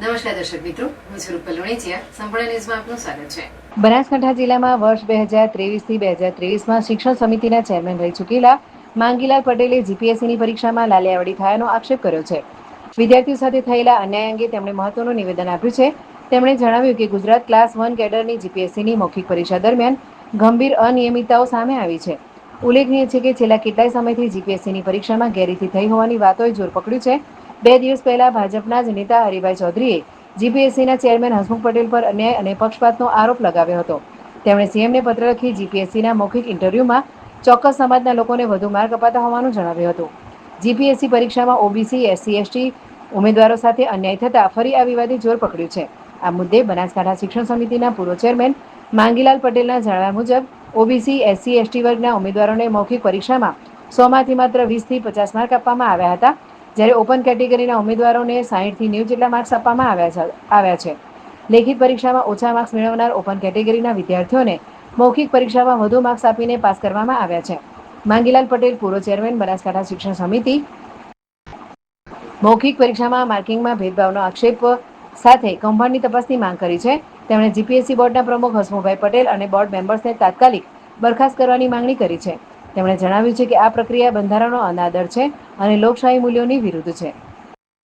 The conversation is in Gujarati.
નમસ્કાર દર્શક મિત્રો, હું છું રૂપલ લુણીચિયા. સંપૂર્ણ ન્યૂઝમાં આપનું સ્વાગત છે. બનાસકાંઠા જિલ્લામાં વર્ષ બે હજાર ત્રેવીસથી બે હજાર ત્રેવીસમાં શિક્ષણ સમિતિના ચેરમેન રહી ચૂકેલા માંગીલાલ પટેલે જીપીએસસીની પરીક્ષામાં લાલિયાવડી થયાનો આક્ષેપ કર્યો છે. વિદ્યાર્થીઓ સાથે થયેલા અન્યાય અંગે તેમણે મહત્વનું નિવેદન આપ્યું છે. તેમણે જણાવ્યું કે ગુજરાત ક્લાસ વન કેડરની જીપીએસસીની મૌખિક પરીક્ષા દરમિયાન ગંભીર અનિયમિતતાઓ સામે આવી છે. ઉલ્લેખનીય છે કે છેલ્લા કેટલાય સમયથી જીપીએસસીની પરીક્ષામાં ગેરરીતિ થઈ હોવાની વાતોએ જોર પકડ્યું છે. બે દિવસ પહેલા ભાજપના જ નેતા હરિભાઈ ચૌધરીએ જીપીએસસીના ચેરમેન હસમુખ પટેલ પર અન્યાય અને પક્ષપાતનો આરોપ લગાવ્યો હતો. તેમણે સીએમને પત્ર લખી જીપીએસસીના મૌખિક ઇન્ટરવ્યુમાં ચોક્કસ સમાજના લોકોને વધુ માર્ગ અપાતા હોવાનું જણાવ્યું હતું. જીપીએસસી પરીક્ષામાં ઓબીસી એસસી એસટી ઉમેદવારો સાથે અન્યાય થતાં ફરી આ વિવાદે જોર પકડ્યું છે. આ મુદ્દે બનાસકાંઠા શિક્ષણ સમિતિના પૂર્વ ચેરમેન માંગીલાલ પટેલના જણાવ્યા મુજબ ઓબીસી એસસી એસટી વર્ગના ઉમેદવારોને મૌખિક પરીક્ષામાં સોમાંથી માત્ર વીસથી પચાસ માર્ક આપવામાં આવ્યા હતા. જ્યારે ઓપન કેટેગરીના ઉમેદવારોને સાહીઠથી નેવું જેટલા માર્ક્સ આપવામાં આવ્યા છે આવ્યા છે. લેખિત પરીક્ષામાં ઓછા માર્ક્સ મેળવનાર ઓપન કેટેગરીના વિદ્યાર્થીઓને મૌખિક પરીક્ષામાં વધુ માર્ક્સ આપીને પાસ કરવામાં આવ્યા છે. માંગીલાલ પટેલ, પૂર્વ ચેરમેન બનાસકાંઠા શિક્ષણ સમિતિ. મૌખિક પરીક્ષામાં માર્કિંગમાં ભેદભાવનો આક્ષેપ સાથે કૌભાંડની તપાસની માંગ કરી છે. તેમણે જીપીએસસી બોર્ડના પ્રમુખ હસમુભાઈ પટેલ અને બોર્ડ મેમ્બર્સને તાત્કાલિક બરખાસ્ત કરવાની માંગણી કરી છે. તેમણે જણાવ્યું છે કે આ પ્રક્રિયા બંધારણનો અનાદર છે અને લોકશાહી મૂલ્યોની વિરુદ્ધ છે.